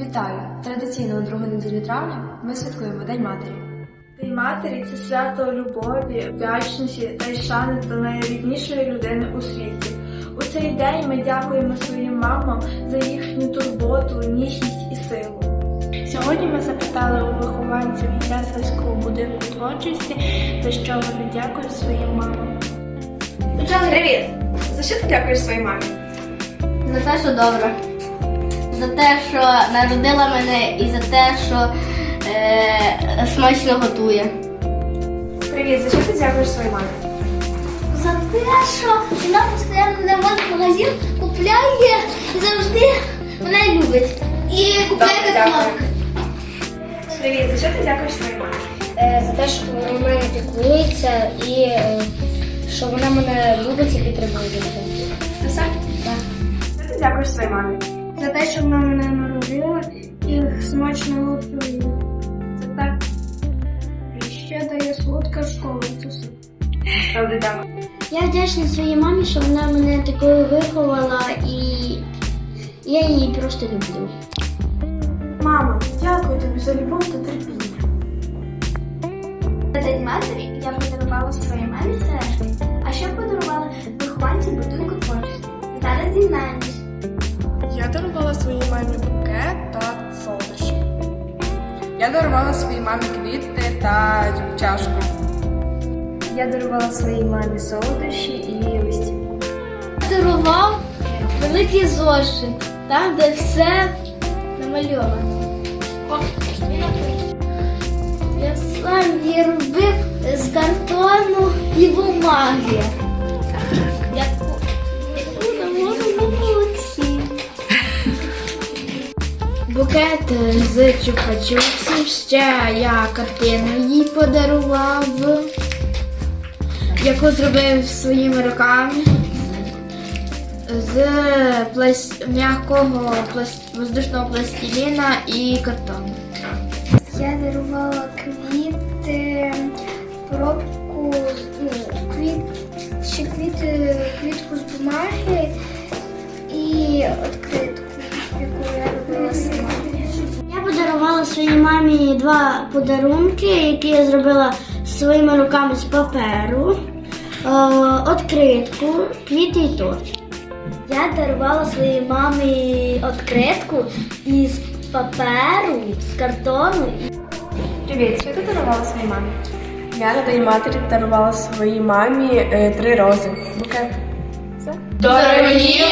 Вітаю! Традиційно у другу неділю травня ми святкуємо День матері. День матері це свято любові, вдячності та й шани до найріднішої людини у світі. У цей день ми дякуємо своїм мамам за їхню турботу, ніжність і силу. Сьогодні ми запитали у вихованців Ясельського будинку творчості, за що вони дякують своїм мамам. Привіт! За що ти дякуєш своїй мамі? За те, що добре. За те, що народила мене, і за те, що е, смачно готує. Привіт, за що ти дякуєш своїй мамі? За те, що вона постійно мене возить в магазин, купляє і завжди мене любить. І купляє Добре, дякую. каталог. Привіт, за що ти дякуєш своїй мамі? Е, за те, що вона мене піклується і е, що вона мене любить і підтримує. Це все? Так. За що ти дякуєш своїй мамі? За те, що вона мене народила і смачно готує. Це так. І ще дає солодка школа. Це все. Я вдячна своїй мамі, що вона мене такою виховала і я її просто люблю. Мама, дякую тобі за любов та терпіння. На День матері я подарувала своїй мамі сережки, а що подарувала вихованці будинку творчості. Зараз дізнаємось. Я дарувала своїй мамі букет та солодощі. Я дарувала своїй мамі квіти та чашку. Я дарувала своїй мамі солодощі і листівку. Дарував великий зошит, там, де все намальовано. Я сам її робив з картону і бумаги. Букет з чупа-чупсів, ще я картину їй подарував, яку зробив своїми руками з пласт... м'якого пласт... воздушного пластиліна і картону. Я дарувала квіти, пробку, ну, квіт, ще квіти, квітку з бумаги і відкритку, своїй мамі два подарунки, які я зробила своїми руками з паперу, е, відкритку, квіти і торт. Я дарувала своїй мамі відкритку із паперу, з картону. Привіт, що ти дарувала своїй мамі? Я на день матері дарувала своїй мамі е, три рози. Букет. Дорогі